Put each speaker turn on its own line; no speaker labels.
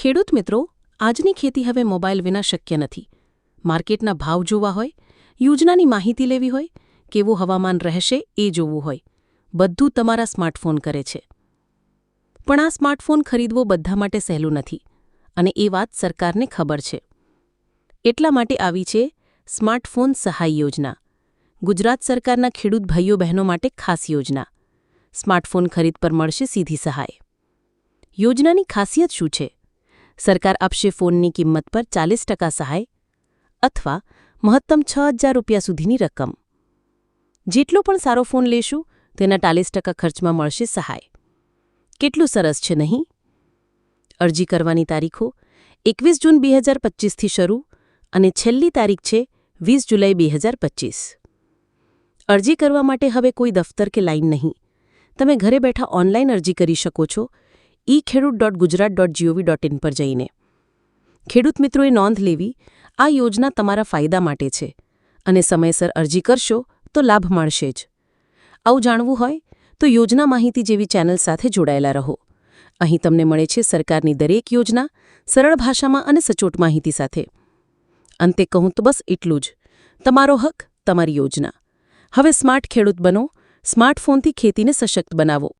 ખેડૂત મિત્રો, આજની ખેતી હવે મોબાઈલ વિના શક્ય નથી. માર્કેટના ભાવ જોવા હોય, યોજનાની માહિતી લેવી હોય, કેવું હવામાન રહેશે એ જોવું હોય. બધું તમારા સ્માર્ટફોન કરે છે. પણ આ સ્માર્ટફોન ખરીદવો બધા માટે સહેલું નથી, અને એ વાત સરકારને ખબર છે. એટલા માટે આવી છે, સ્માર્ટફોન સહાય યોજના. ગુજરાત સરકારના ખેડૂત ભાઈઓ બહેનો માટે ખાસ યોજના. સ્માર્ટફોન ખરીદ પર મળશે સીધી સહાય. યોજનાની ખાસિયત શું છે? સરકાર આપશે ફોનની કિંમત પર ચાલીસ ટકા સહાય અથવા મહત્તમ છ હજાર રૂપિયા સુધીની રકમ. જેટલો પણ સારો ફોન લેશું, તેના ચાલીસ ટકા ખર્ચમાં મળશે સહાય. કેટલું સરસ છે નહીં? અરજી કરવાની તારીખો એકવીસ જૂન બે હજાર પચીસથી શરૂ અને છેલ્લી તારીખ છે વીસ જુલાઈ બે હજાર પચીસ. અરજી કરવા માટે હવે કોઈ દફતર કે લાઈન નહીં. તમે ઘરે બેઠા ઓનલાઈન અરજી કરી શકો છો ઈ ખેડૂત dot Gujarat dot G O V dot in પર જઈને. ખેડૂત મિત્રોએ નોંધ લેવી, આ યોજના તમારા ફાયદા માટે છે. અને સમયસર અરજી કરશો તો લાભ મળશે જ. આવું જાણવું હોય તો યોજના માહિતી જેવી ચેનલ સાથે જોડાયેલા રહો. અહીં તમને મળે છે સરકારની દરેક યોજના સરળ ભાષામાં અને સચોટ માહિતી સાથે. અંતે કહું તો બસ એટલું જ. તમારો હક, તમારી યોજના. હવે સ્માર્ટ ખેડૂત બનો, સ્માર્ટફોનથી ખેતીને સશક્ત બનાવો.